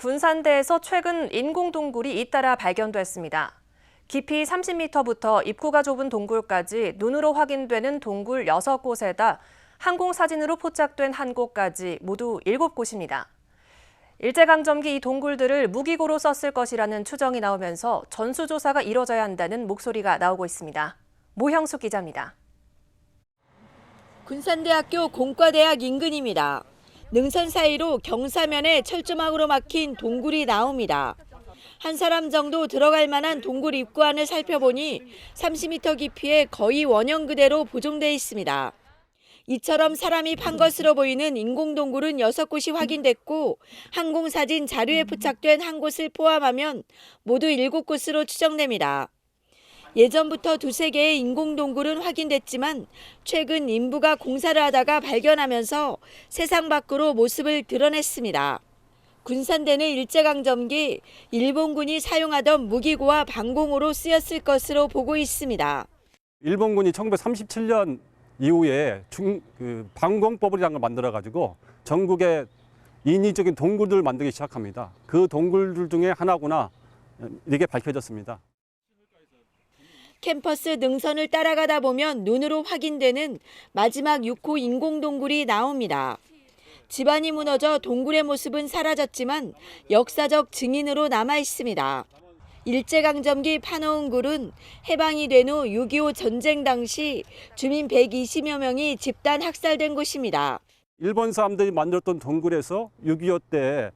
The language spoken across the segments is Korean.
군산대에서 최근 인공 동굴이 잇따라 발견됐습니다. 깊이 30m부터 입구가 좁은 동굴까지 눈으로 확인되는 동굴 6곳에다 항공사진으로 포착된 한 곳까지 모두 7곳입니다. 일제강점기 이 동굴들을 무기고로 썼을 것이라는 추정이 나오면서 전수조사가 이뤄져야 한다는 목소리가 나오고 있습니다. 모형숙 기자입니다. 군산대학교 공과대학 인근입니다. 능선 사이로 경사면에 철조망으로 막힌 동굴이 나옵니다. 한 사람 정도 들어갈 만한 동굴 입구 안을 살펴보니 30m 깊이에 거의 원형 그대로 보존돼 있습니다. 이처럼 사람이 판 것으로 보이는 인공동굴은 6곳이 확인됐고 항공사진 자료에 포착된 한 곳을 포함하면 모두 7곳으로 추정됩니다. 예전부터 두세 개의 인공동굴은 확인됐지만 최근 인부가 공사를 하다가 발견하면서 세상 밖으로 모습을 드러냈습니다. 군산대는 일제강점기 일본군이 사용하던 무기고와 방공으로 쓰였을 것으로 보고 있습니다. 일본군이 1937년 이후에 중, 그 방공법이라는 걸 만들어 가지고 전국에 인위적인 동굴들을 만들기 시작합니다. 그 동굴들 중에 하나구나 이게 밝혀졌습니다. 캠퍼스 능선을 따라가다 보면 눈으로 확인되는 마지막 6호 인공동굴이 나옵니다. 집안이 무너져 동굴의 모습은 사라졌지만 역사적 증인으로 남아 있습니다. 일제강점기 파놓은 굴은 해방이 된 후 6.25 전쟁 당시 주민 120여 명이 집단 학살된 곳입니다. 일본 사람들이 만들었던 동굴에서 6.25 때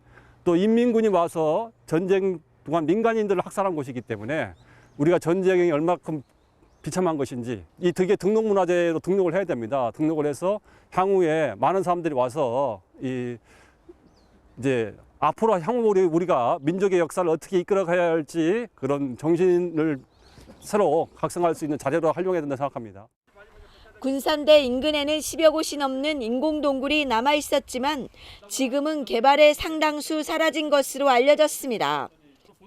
또 인민군이 와서 전쟁 동안 민간인들을 학살한 곳이기 때문에 우리가 전쟁이 얼마큼 비참한 것인지 이 되게 등록문화재로 등록을 해야 됩니다. 등록을 해서 향후에 많은 사람들이 와서 이 이제 앞으로 향후 우리 우리가 민족의 역사를 어떻게 이끌어가야 할지 그런 정신을 새로 각성할 수 있는 자료로 활용해야 된다 생각합니다. 군산대 인근에는 10여 곳이 넘는 인공동굴이 남아 있었지만 지금은 개발의 상당수 사라진 것으로 알려졌습니다.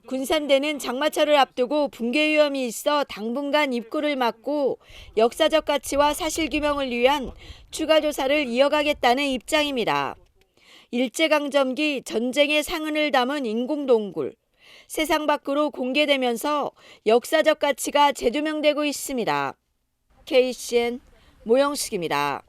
군산대는 장마철을 앞두고 붕괴 위험이 있어 당분간 입구를 막고 역사적 가치와 사실 규명을 위한 추가 조사를 이어가겠다는 입장입니다. 일제강점기 전쟁의 상흔을 담은 인공동굴. 세상 밖으로 공개되면서 역사적 가치가 재조명되고 있습니다. KCN 모영숙입니다.